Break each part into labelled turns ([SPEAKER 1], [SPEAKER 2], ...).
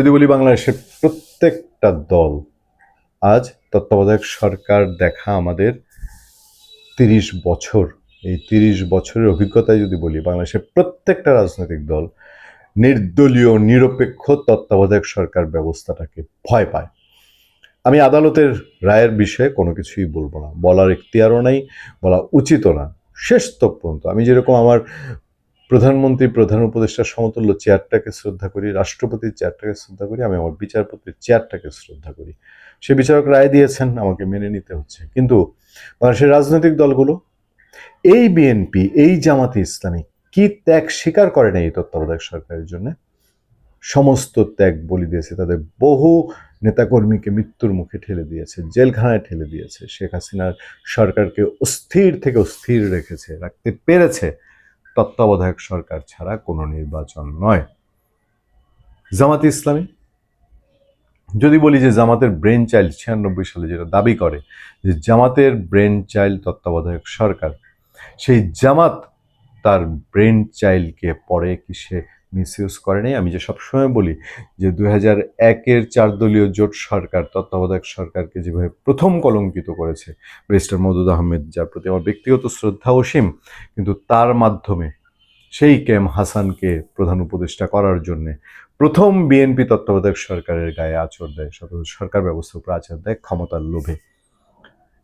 [SPEAKER 1] যদি বলি বাংলাদেশের প্রত্যেকটা দল, আজ তত্ত্বাবধায়ক সরকার দেখা আমাদের তিরিশ বছর। এই তিরিশ বছরের অভিজ্ঞতায় যদি বলি, বাংলাদেশের প্রত্যেকটা রাজনৈতিক দল নির্দলীয়, নিরপেক্ষ তত্ত্বাবধায়ক সরকার ব্যবস্থাটাকে ভয় পায়। আমি আদালতের রায়ের বিষয়ে কোনো কিছুই বলব না। বলার এখতিয়ারও নাই, বলা উচিতও না। শেষ তক পর্যন্ত আমি যেরকম আমার প্রধানমন্ত্রী, প্রধান উপদেষ্টার সমতুল্য চেয়ারটাকে শ্রদ্ধা করি, রাষ্ট্রপতির চেয়ারটাকে শ্রদ্ধা করি, আমি আমার বিচারপতির চেয়ারটাকে শ্রদ্ধা করি। সে বিচারক রায় দিয়েছেন, আমাকে মেনে নিতে হচ্ছে। কিন্তু বাংলাদেশের রাজনৈতিক দলগুলো, এই বিএনপি এই জামাতে ইসলামী, কি ত্যাগ স্বীকার করে না এই তত্ত্বাবধায়ক সরকারের জন্য? সমস্ত ত্যাগ বলি দিয়েছে, তাদের বহু নেতাকর্মীকে মৃত্যুর মুখে ঠেলে দিয়েছে, জেলখানায় ঠেলে দিয়েছে। শেখ হাসিনার সরকারকে অস্থির থেকে অস্থির রেখেছে, রাখতে পেরেছে। তত্ত্বাবধায়ক সরকার ছাড়া কোনো নির্বাচন নয়। জামাত ইসলামী? যদি বলি যে জামাতের ব্রেন চাইল্ড ছিয়ানব্বই সালে যেটা দাবি করে যে জামাতের ব্রেন চাইল্ড তত্ত্বাবধায়ক সরকার, সেই জামাত তার ব্রেন চাইল্ডকে পরে কি সে মিসইউজ করে নাই। আমি যে সবসময় বলি যে দুই হাজার একের চার দলীয় জোট সরকার, তত্ত্বাবধায়ক সরকারকে যেভাবে প্রথম কলঙ্কিত করেছে ব্যারিস্টার মদুদ আহমেদ, যার প্রতি আমার ব্যক্তিগত শ্রদ্ধা অসীম, কিন্তু তার মাধ্যমে সেই কেম হাসানকে প্রধান উপদেষ্টা করার জন্যে প্রথম বিএনপি তত্ত্বাবধায়ক সরকারের গায়ে আচর দেয় সর- সরকার ব্যবস্থার উপর আচর দেয় ক্ষমতার লোভে।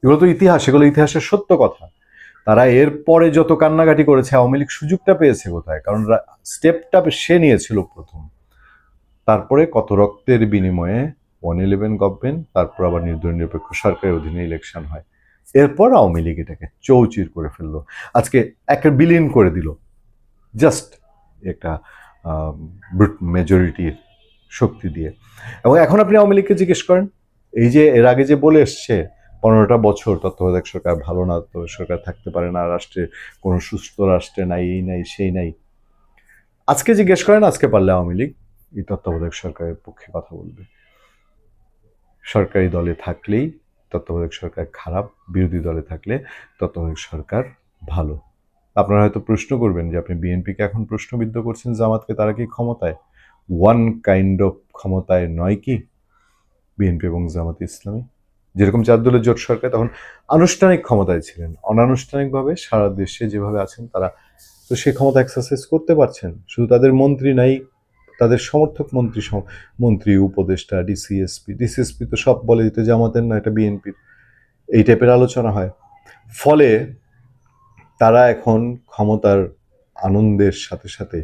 [SPEAKER 1] এগুলো তো ইতিহাস, এগুলো ইতিহাসের সত্য কথা। তারা এর পরে যত কান্নাকাটি করেছে, আওয়ামী লীগ সুযোগটা পেয়েছে কোথায়? কারণ স্টেপটা সে নিয়েছিল প্রথম। তারপরে কত রক্তের বিনিময়ে ওয়ান ইলেভেন গভর্নমেন্ট, তারপর আবার নির্দলীয় নিরপেক্ষ সরকারের অধীনে ইলেকশন হয়। এরপর আওয়ামী লীগ এটাকে চৌচির করে ফেলল। আজকে একের বিলীন করে দিল। জাস্ট একটা মেজরিটির শক্তি দিয়ে। এবং এখন আপনি আওয়ামী লীগকে জিজ্ঞেস করেন, এই যে এর আগে যে বলে এসছে পনেরোটা বছর তত্ত্বাবধায়ক সরকার ভালো না, তো সরকার থাকতে পারে না, রাষ্ট্রে কোনো সুস্থ রাষ্ট্রে নাই, এই নাই, সেই নাই। আজকে জিজ্ঞেস করেন, আজকে পারলে আওয়ামী লীগ এই তত্ত্বাবধায়ক সরকারের পক্ষে কথা বলবে। সরকারি দলে থাকলেই তত্ত্বাবধায়ক সরকার খারাপ, বিরোধী দলে থাকলে তত্ত্বাবধায়ক সরকার ভালো। আপনারা হয়তো প্রশ্ন করবেন যে আপনি বিএনপিকে এখন প্রশ্নবিদ্ধ করছেন জামাতকে, তারা কি ক্ষমতায়? ওয়ান কাইন্ড অফ ক্ষমতায় নয় কি? বিএনপি এবং জামাত ইসলামী। যেরকম চার দলের জোট সরকার, তখন আনুষ্ঠানিক ক্ষমতায় ছিলেন। অনানুষ্ঠানিকভাবে সারা দেশে যেভাবে আছেন তারা, তো সেই ক্ষমতা এক্সারসাইজ করতে পারছেন। শুধু তাদের মন্ত্রী নাই, তাদের সমর্থক মন্ত্রী মন্ত্রী, উপদেষ্টা ডিসিএসপি ডিসিএসপি তো সব বলে দিতে জামাতের না, এটা বিএনপির এই টাইপের আলোচনা হয়। ফলে তারা এখন ক্ষমতার আনন্দের সাথে সাথে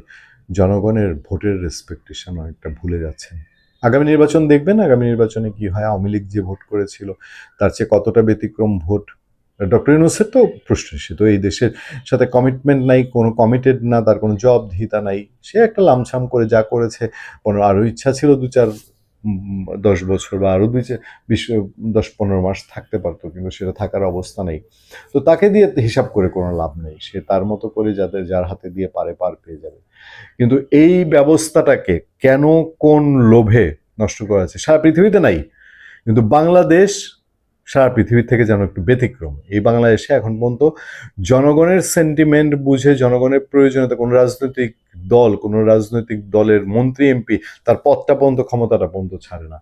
[SPEAKER 1] জনগণের ভোটের রেসপেকটেশন অনেকটা ভুলে যাচ্ছেন। আগামী নির্বাচন দেখবেন, আগামী নির্বাচনে কি হয়, আওয়ামী লীগ যে ভোট করেছিল, তার চেয়ে কতটা ব্যতিক্রম ভোট? ডক্টর ইউনুসের তো প্রশ্ন, সে তো এই দেশের সাথে কমিটমেন্ট নাই, কোনো কমিটেড না, তার কোনো জবাবদিহিতা নাই। সে একটা লামছাম করে যা করেছে, কোনো আরও ইচ্ছা ছিল দু চার দশ বছর বা আরও দুই বিশ, দশ, পনেরো মাস থাকতে পারতো, কিন্তু সেটা থাকার অবস্থা নেই। তো তাকে দিয়ে হিসাব করে কোনো লাভ নেই। সে তার মতো করে যাতে যার হাতে দিয়ে পারে পার পেয়ে যাবে। কিন্তু এই ব্যবস্থাটাকে কেন কোন লোভে নষ্ট করা হয়েছে? সারা পৃথিবীতে নাই, কিন্তু বাংলাদেশ সারা পৃথিবী থেকে যেন একটু ব্যতিক্রম। এই বাংলাদেশে এখন পর্যন্ত জনগণের সেন্টিমেন্ট বুঝে, জনগণের প্রয়োজনীয়তা, কোনো রাজনৈতিক দল, কোনো রাজনৈতিক দলের মন্ত্রী এমপি তার পদটা পর্যন্ত, ক্ষমতাটা পর্যন্ত ছাড়ে না।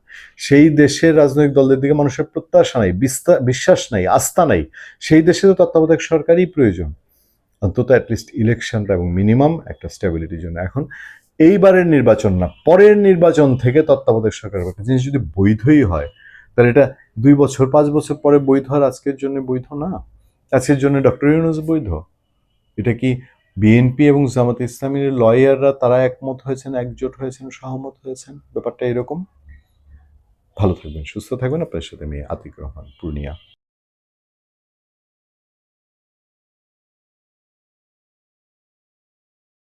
[SPEAKER 1] সেই দেশের রাজনৈতিক দলের দিকে মানুষের প্রত্যাশা নাই বিশ্বাস নাই, আস্থা নাই। সেই দেশে তো তত্ত্বাবধায়ক সরকারই প্রয়োজন। অন্তত অ্যাটলিস্ট ইলেকশনটা এবং মিনিমাম একটা স্টেবিলিটির জন্য। এখন এইবারের নির্বাচন না, পরের নির্বাচন থেকে তত্ত্বাবধায়ক সরকারের একটা জিনিস যদি বৈধই হয় তাহলে এটা দুই বছর, পাঁচ বছর পরে বৈধ আর আজকের জন্য বৈধ না? আজকের জন্য ডক্টর ইউনুস বৈধ? এটা কি বিএনপি এবং জামাত ইসলামীর লয়াররা তারা একমত হয়েছেন, একজোট হয়েছেন, সহমত হয়েছেন? ব্যাপারটা এরকম? ভালো থাকবেন, সুস্থ থাকবেন। আপনার সাথে মেয়ে আতিক রহমান, পূর্ণিয়া।